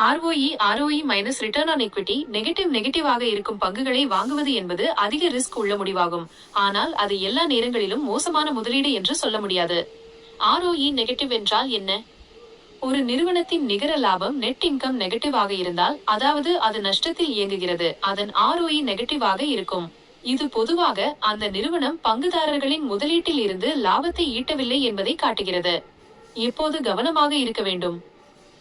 ROE ROE minus return on equity negative நெகட்டிவாக இருக்கும் பங்குகளை வாங்குவது என்பது அதிக ரிஸ்க் உள்ள முடிவாகும். ஆனால் அது எல்லா நேரங்களிலும் மோசமான முதலீடு என்று சொல்ல முடியாது. ஆர்ஓஇ நெகட்டிவ் என்றால் என்ன? ஒரு நிறுவனத்தின் நிகர லாபம் நெட் இன்கம் நெகட்டிவாக இருந்தால் அதாவது அது நஷ்டத்தில் இயங்குகிறது அதன் ஆர்ஓஇ நெகட்டிவாக இருக்கும். இது பொதுவாக அந்த நிறுவனம் பங்குதாரர்களின் முதலீட்டில் இருந்து லாபத்தை ஈட்டவில்லை என்பதை காட்டுகிறது. எப்போது கவனமாக இருக்க வேண்டும்?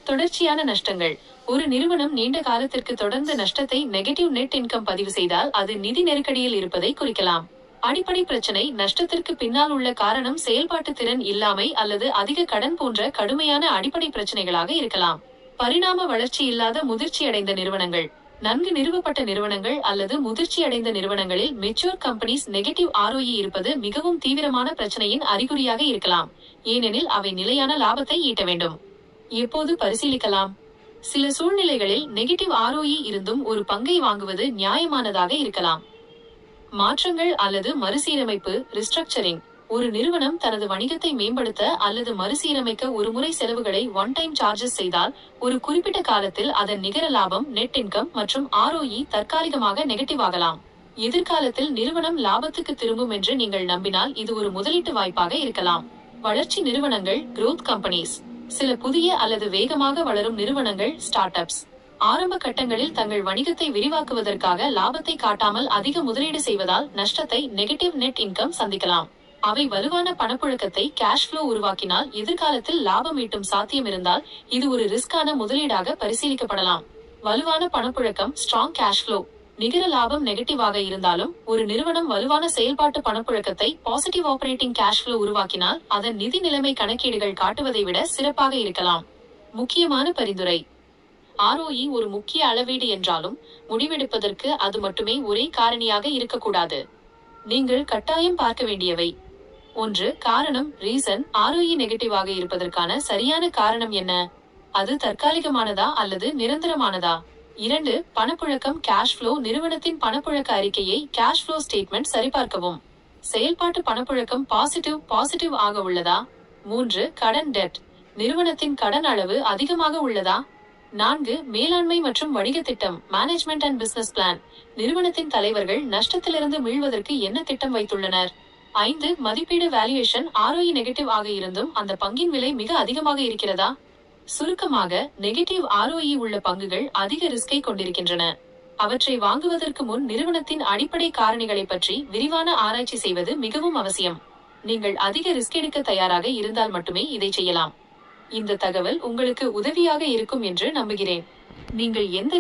தொடர்ச்சியான நஷ்டங்கள். ஒரு நிறுவனம் நீண்ட காலத்திற்கு தொடர்ந்து நஷ்டத்தை நெகட்டிவ் நெட் இன்கம் பதிவு செய்தால் அது நிதி நெருக்கடியில் இருப்பதை குறிக்கலாம். அடிப்படை பிரச்சனை நஷ்டத்திற்கு பின்னால் உள்ள காரணம் செயல்பாட்டு திறன் இல்லாமை அல்லது அதிக கடன் போன்ற கடுமையான அடிப்படை பிரச்சனைகளாக இருக்கலாம். பரிணாம வளர்ச்சி இல்லாத முதிர்ச்சியடைந்த நிறுவனங்கள். நன்கு நிறுவப்பட்ட நிறுவனங்கள் அல்லது முதிர்ச்சியடைந்த நிறுவனங்களில் மெச்சூர் கம்பெனிஸ் நெகட்டிவ் ஆர்ஓஇ இருப்பது மிகவும் தீவிரமான பிரச்சனையின் அறிகுறியாக இருக்கலாம். ஏனெனில் அவை நிலையான லாபத்தை ஈட்ட வேண்டும். எப்போது பரிசீலிக்கலாம்? சில சூழ்நிலைகளில் நெகட்டிவ் ஆர்ஓஇ இருந்தும் ஒரு பங்கை வாங்குவது நியாயமானதாக இருக்கலாம். மாற்றங்கள் அல்லது மறுசீரமைப்பு ரிஸ்ட்ரக்சரிங் ஒரு நிறுவனம் தனது வணிகத்தை மேம்படுத்த அல்லது மறுசீரமைக்க ஒரு முறை செலவுகளை ஒன் டைம் சார்ஜஸ் செய்தால் ஒரு குறிப்பிட்ட காலத்தில் அதன் நிகர லாபம் நெட் இன்கம் மற்றும் ஆர்ஓஇ தற்காலிகமாக நெகட்டிவ் ஆகலாம். எதிர்காலத்தில் நிறுவனம் லாபத்துக்கு திரும்பும் என்று நீங்கள் நம்பினால் இது ஒரு முதலீட்டு வாய்ப்பாக இருக்கலாம். வளர்ச்சி நிறுவனங்கள் குரோத் கம்பெனிஸ் சில புதிய அல்லது வேகமாக வளரும் நிறுவனங்கள் ஸ்டார்ட் அப்ஸ் ஆரம்ப கட்டங்களில் தங்கள் வணிகத்தை விரிவாக்குவதற்காக லாபத்தை காட்டாமல் அதிக முதலீடு செய்வதால் நஷ்டத்தை நெகட்டிவ் நெட் இன்கம் சந்திக்கலாம். அவை வலுவான பணப்புழக்கத்தை கேஷ் ஃப்ளோ உருவாக்கினால் எதிர்காலத்தில் லாபம் ஈட்டும் சாத்தியம் இருந்தால் இது ஒரு ரிஸ்கான முதலீடாக பரிசீலிக்கப்படலாம். வலுவான பணப்புழக்கம் ஸ்ட்ராங் கேஷ் ஃப்ளோ நிகர லாபம் நெகட்டிவாக இருந்தாலும் ஒரு நிறுவனம் வலுவான செயல்பாட்டு பணப்புழக்கத்தை பாசிட்டிவ் ஆபரேட்டிங் கேஷ் ஃபுளோ உருவாக்கினால் அதன் நிதி நிலைமை கணக்கீடுகள் காட்டுவதை விட சிறப்பாக இருக்கலாம். முக்கியமான பரிந்துரை. ஆர்ஓஇ ஒரு முக்கிய அளவீடு என்றாலும் முடிவெடுப்பதற்கு அது மட்டுமே ஒரே காரணியாக இருக்கக்கூடாது. நீங்கள் கட்டாயம் பார்க்க வேண்டியவை. ஒன்று காரணம் ரீசன் ஆர்ஓஇ நெகட்டிவாக இருப்பதற்கான சரியான காரணம் என்ன? அது தற்காலிகமானதா அல்லது நிரந்தரமானதா? இரண்டு பணப்புழக்கம் கேஷ் ஃப்ளோ நிறுவனத்தின் பணப்புழக்க அறிக்கையை கேஷ் ஃப்ளோ ஸ்டேட்மெண்ட் சரிபார்க்கவும். செயல்பாட்டு பணப்புழக்கம் பாசிட்டிவ் பாசிட்டிவ் ஆக உள்ளதா? மூன்று கடன் டெட் நிறுவனத்தின் கடன் அளவு அதிகமாக உள்ளதா? நான்கு மேலாண்மை மற்றும் வணிக திட்டம் மேனேஜ்மெண்ட் அண்ட் பிசினஸ் பிளான் நிறுவனத்தின் தலைவர்கள் நஷ்டத்திலிருந்து மீள்வதற்கு என்ன திட்டம் வைத்துள்ளனர்? ஐந்து மதிப்பீடு வேல்யூவேஷன் ஆர்ஓஇ நெகட்டிவ் ஆக இருந்தும் அந்த பங்கின் விலை மிக அதிகமாக இருக்கிறதா? சுருக்கமாக நெகட்டிவ் ஆர்ஓஇ உள்ள பங்குகள் அதிக ரிஸ்கை கொண்டிருக்கின்றன. அவற்றை வாங்குவதற்கு முன் நிறுவனத்தின் அடிப்படை காரணிகளை பற்றி விரிவான ஆராய்ச்சி செய்வது மிகவும் அவசியம். நீங்கள் அதிக ரிஸ்க் எடுக்க தயாராக இருந்தால் மட்டுமே இதை செய்யலாம். இந்த தகவல் உங்களுக்கு உதவியாக இருக்கும் என்று நம்புகிறேன். நீங்கள் எந்த